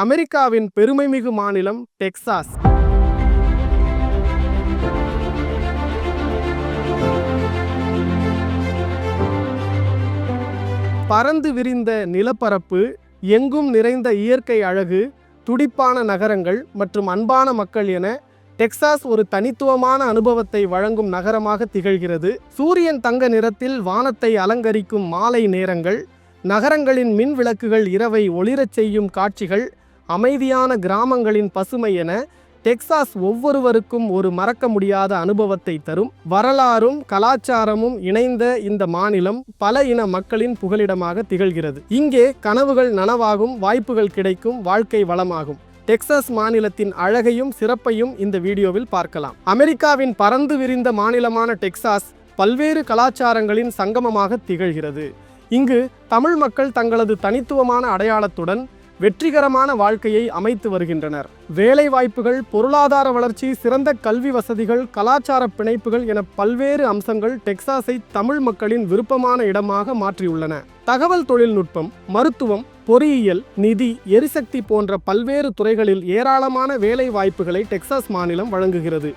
அமெரிக்காவின் பெருமைமிகு மாநிலம் டெக்சாஸ். பறந்து விரிந்த நிலப்பரப்பு எங்கும் நிறைந்த இயற்கை அழகு துடிப்பான நகரங்கள் மற்றும் அன்பான மக்கள் என டெக்சாஸ் ஒரு தனித்துவமான அனுபவத்தை வழங்கும் நகரமாக திகழ்கிறது. சூரியன் தங்க நிறத்தில் வானத்தை அலங்கரிக்கும் மாலை நேரங்கள் நகரங்களின் மின் விளக்குகள் இரவை ஒளிரச் செய்யும் காட்சிகள் அமைதியான கிராமங்களின் பசுமை என டெக்சாஸ் ஒவ்வொருவருக்கும் ஒரு மறக்க முடியாத அனுபவத்தை தரும். வரலாறும் கலாச்சாரமும் இணைந்த இந்த மாநிலம் பல இன மக்களின் புகலிடமாக திகழ்கிறது. இங்கே கனவுகள் நனவாகும் வாய்ப்புகள் கிடைக்கும் வாழ்க்கை வளமாகும். டெக்சாஸ் மாநிலத்தின் அழகையும் சிறப்பையும் இந்த வீடியோவில் பார்க்கலாம். அமெரிக்காவின் பறந்து விரிந்த மாநிலமான டெக்சாஸ் பல்வேறு கலாச்சாரங்களின் சங்கமமாக திகழ்கிறது. இங்கு தமிழ் மக்கள் தங்களது தனித்துவமான அடையாளத்துடன் வெற்றிகரமான வாழ்க்கையை அமைத்து வருகின்றனர். வேலை வாய்ப்புகள் பொருளாதார வளர்ச்சி சிறந்த கல்வி வசதிகள் கலாச்சார பிணைப்புகள் என பல்வேறு அம்சங்கள் டெக்சாஸை தமிழ் மக்களின் விருப்பமான இடமாக மாற்றியுள்ளன. தகவல் தொழில்நுட்பம் மருத்துவம் பொறியியல் நிதி எரிசக்தி போன்ற பல்வேறு துறைகளில் ஏராளமான வேலை வாய்ப்புகளை டெக்சாஸ் மாநிலம் வழங்குகிறது.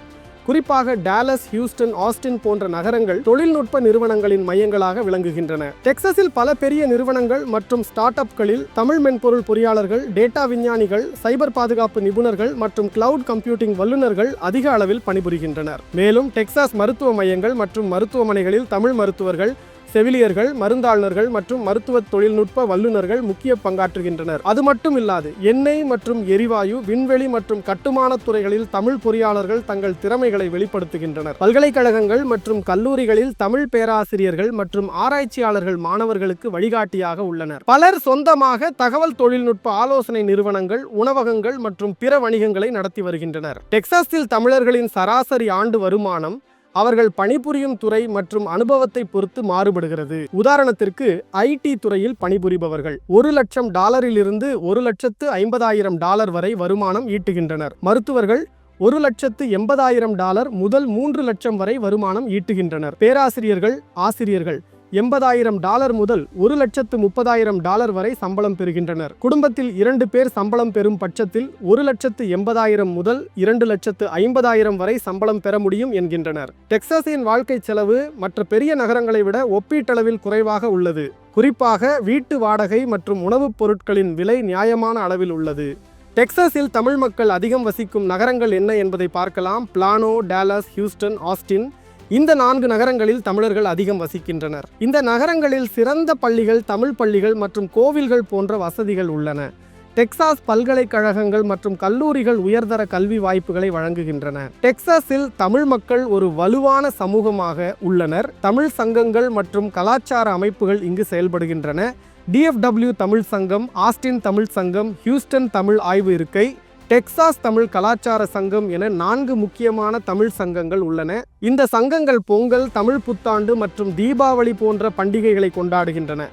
குறிப்பாக டாலஸ் ஹியூஸ்டன் ஆஸ்டின் போன்ற நகரங்கள் தொழில்நுட்ப நிறுவனங்களின் மையங்களாக விளங்குகின்றன. டெக்சஸில் பல பெரிய நிறுவனங்கள் மற்றும் ஸ்டார்ட் அப்களில் தமிழ் மென்பொருள் பொறியாளர்கள் டேட்டா விஞ்ஞானிகள் சைபர் பாதுகாப்பு நிபுணர்கள் மற்றும் கிளவுட் கம்ப்யூட்டிங் வல்லுநர்கள் அதிக அளவில் பணிபுரிகின்றனர். மேலும் டெக்சாஸ் மருத்துவ மையங்கள் மற்றும் மருத்துவமனைகளில் தமிழ் மருத்துவர்கள் செவிலியர்கள் மருந்தாளுநர்கள் மற்றும் மருத்துவ தொழில்நுட்ப வல்லுநர்கள் முக்கிய பங்காற்றுகின்றனர். அது மட்டும் இல்லாது எண்ணெய் மற்றும் எரிவாயு விண்வெளி மற்றும் கட்டுமான துறைகளில் தமிழ் பொறியாளர்கள் தங்கள் திறமைகளை வெளிப்படுத்துகின்றனர். பல்கலைக்கழகங்கள் மற்றும் கல்லூரிகளில் தமிழ் பேராசிரியர்கள் மற்றும் ஆராய்ச்சியாளர்கள் மாணவர்களுக்கு வழிகாட்டியாக உள்ளனர். பலர் சொந்தமாக தகவல் தொழில்நுட்ப ஆலோசனை நிறுவனங்கள் உணவகங்கள் மற்றும் பிற வணிகங்களை நடத்தி வருகின்றனர். டெக்சாஸில் தமிழர்களின் சராசரி ஆண்டு வருமானம் அவர்கள் பணிபுரியும் துறை மற்றும் அனுபவத்தை பொறுத்து மாறுபடுகிறது. உதாரணத்திற்கு ஐடி துறையில் பணிபுரிபவர்கள் ஒரு லட்சம் டாலரிலிருந்து ஒரு லட்சத்து ஐம்பதாயிரம் டாலர் வரை வருமானம் ஈட்டுகின்றனர். மருத்துவர்கள் ஒரு லட்சத்து எண்பதாயிரம் டாலர் முதல் மூன்று லட்சம் வரை வருமானம் ஈட்டுகின்றனர். பேராசிரியர்கள் ஆசிரியர்கள் எண்பதாயிரம் டாலர் முதல் ஒரு லட்சத்து முப்பதாயிரம் டாலர் வரை சம்பளம் பெறுகின்றனர். குடும்பத்தில் இரண்டு பேர் சம்பளம் பெறும் பட்சத்தில் ஒரு லட்சத்து எண்பதாயிரம் முதல் இரண்டு லட்சத்து ஐம்பதாயிரம் வரை சம்பளம் பெற முடியும் என்கின்றனர். டெக்சாஸின் வாழ்க்கை செலவு மற்ற பெரிய நகரங்களை விட ஒப்பீட்டளவில் குறைவாக உள்ளது. குறிப்பாக வீட்டு வாடகை மற்றும் உணவுப் பொருட்களின் விலை நியாயமான அளவில் உள்ளது. டெக்சாஸில் தமிழ் மக்கள் அதிகம் வசிக்கும் நகரங்கள் என்ன என்பதை பார்க்கலாம். பிளானோ டேலஸ் ஹியூஸ்டன் ஆஸ்டின் இந்த நான்கு நகரங்களில் தமிழர்கள் அதிகம் வசிக்கின்றனர். இந்த நகரங்களில் சிறந்த பள்ளிகள் தமிழ் பள்ளிகள் மற்றும் கோவில்கள் போன்ற வசதிகள் உள்ளன. டெக்சாஸ் பல்கலைக்கழகங்கள் மற்றும் கல்லூரிகள் உயர்தர கல்வி வாய்ப்புகளை வழங்குகின்றன. டெக்சாஸில் தமிழ் மக்கள் ஒரு வலுவான சமூகமாக உள்ளனர். தமிழ் சங்கங்கள் மற்றும் கலாச்சார அமைப்புகள் இங்கு செயல்படுகின்றன. டிஎஃப்டபிள்யூ தமிழ் சங்கம் ஆஸ்டின் தமிழ் சங்கம் ஹியூஸ்டன் தமிழ் ஆய்வு இருக்கை டெக்சாஸ் தமிழ் கலாச்சார சங்கம் என நான்கு முக்கியமான தமிழ் சங்கங்கள் உள்ளன. இந்த சங்கங்கள் பொங்கல் தமிழ் புத்தாண்டு மற்றும் தீபாவளி போன்ற பண்டிகைகளை கொண்டாடுகின்றன.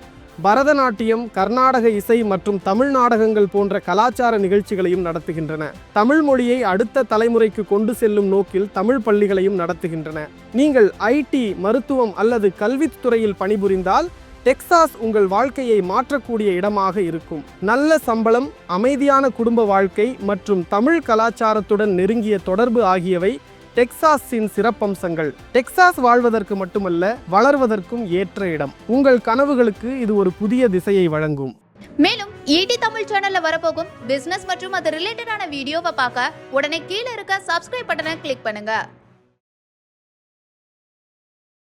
பரதநாட்டியம் கர்நாடக இசை மற்றும் தமிழ் நாடகங்கள் போன்ற கலாச்சார நிகழ்ச்சிகளையும் நடத்துகின்றன. தமிழ் மொழியை அடுத்த தலைமுறைக்கு கொண்டு செல்லும் நோக்கில் தமிழ் பள்ளிகளையும் நடத்துகின்றன. நீங்கள் ஐடி மருத்துவம் அல்லது கல்வித்துறையில் பணிபுரிந்தால் டெக்சாஸ் உங்கள் வாழ்க்கையை மாற்றக்கூடிய இடமாக இருக்கும். நல்ல சம்பளம் அமைதியான குடும்ப வாழ்க்கை மற்றும் தமிழ் கலாச்சாரத்துடன் நெருங்கிய தொடர்பு ஆகியவை டெக்சாஸின் சிறப்பம்சங்கள். டெக்சாஸ் வாழ்வதற்கு மட்டுமல்ல வளர்வதற்கும் ஏற்ற இடம். உங்கள் கனவுகளுக்கு இது ஒரு புதிய திசையை வழங்கும். மேலும் ஈடி தமிழ் சேனல்ல வரப்போகும் பிசினஸ் மற்றும் அது ரிலேட்டடான வீடியோவை பார்க்க உடனே கீழே இருக்க சப்ஸ்கிரைப் பட்டனை கிளிக் பண்ணுங்க.